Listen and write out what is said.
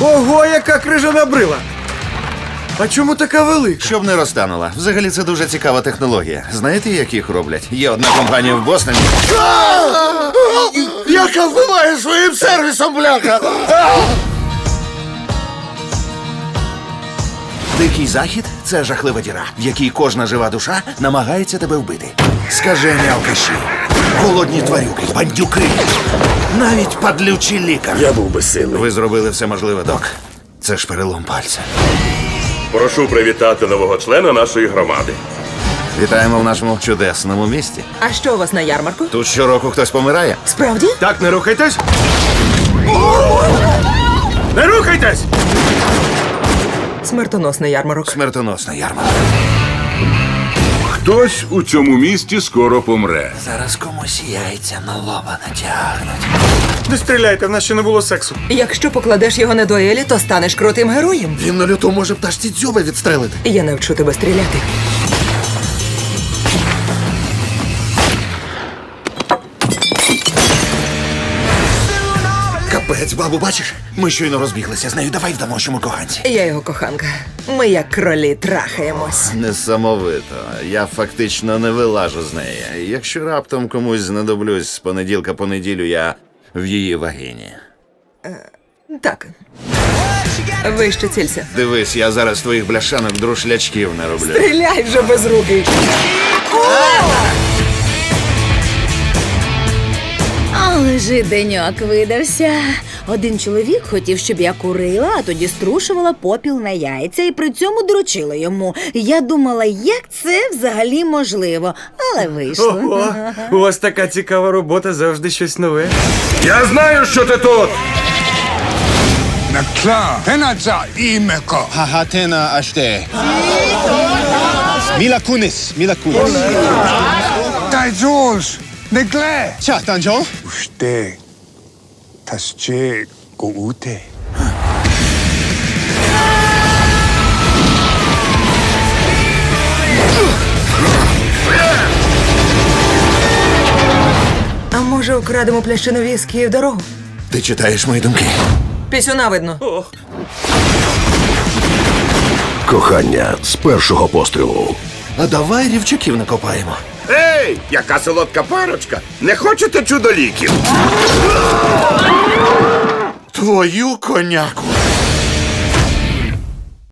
Ого, яка крижана брила! А чому така велика? Щоб не розтанула. Взагалі це дуже цікава технологія. Знаєте, як їх роблять? Є одна компанія в Бостоні. Яка вбиває своїм сервісом, бляха! Дикий захід це жахлива діра, в якій кожна жива душа намагається тебе вбити. Скажені алкаші, голодні тварюки, бандюки, навіть падлючий лікар. Я був безсилий. Ви зробили все можливе, док. Це ж перелом пальця. Прошу привітати нового члена нашої громади. Вітаємо в нашому чудесному місті. А що у вас на ярмарку? Тут щороку хтось помирає. Справді? Так, не рухайтесь! Не рухайтесь! Смертоносний ярмарок. Смертоносна ярмарка. Хтось у цьому місті скоро помре. Зараз комусь яйця на лоба натягнуть. Не стріляйте, в нас ще не було сексу. Якщо покладеш його на дуелі, то станеш крутим героєм. Він на люту може пташці дзьоби відстрелити. Я навчу тебе стріляти. Капець, бабу, бачиш? Ми щойно розбіглися з нею. Давай вдамо, що ми коханці. Я його коханка. Ми як кролі трахаємось. Несамовито. Я фактично не вилажу з неї. Якщо раптом комусь знадоблюсь з понеділка по неділю, я в її вагіні. Так. Вище цілься. Дивись, я зараз твоїх бляшанок друшлячків не роблю. Стріляй вже без руки. Деньок видався. Один чоловік хотів, щоб я курила, а тоді струшувала попіл на яйця і при цьому дрочила йому. Я думала, як це взагалі можливо, але вийшло. Ого, у вас така цікава робота, завжди щось нове. Я знаю, що ти тут! Na klar, Penazza Imeko. Hatena Ashte. Mila Kunis, Dai Jules, ne gle. Tja, Danjo. Go ute. А може, украдемо плящину віскі в дорогу? Ти читаєш мої думки. Пісюна видно. Кохання з першого пострілу. А давай рівчаків накопаємо. Ей, яка солодка парочка! Не хочете чудоліків? Твою коняку.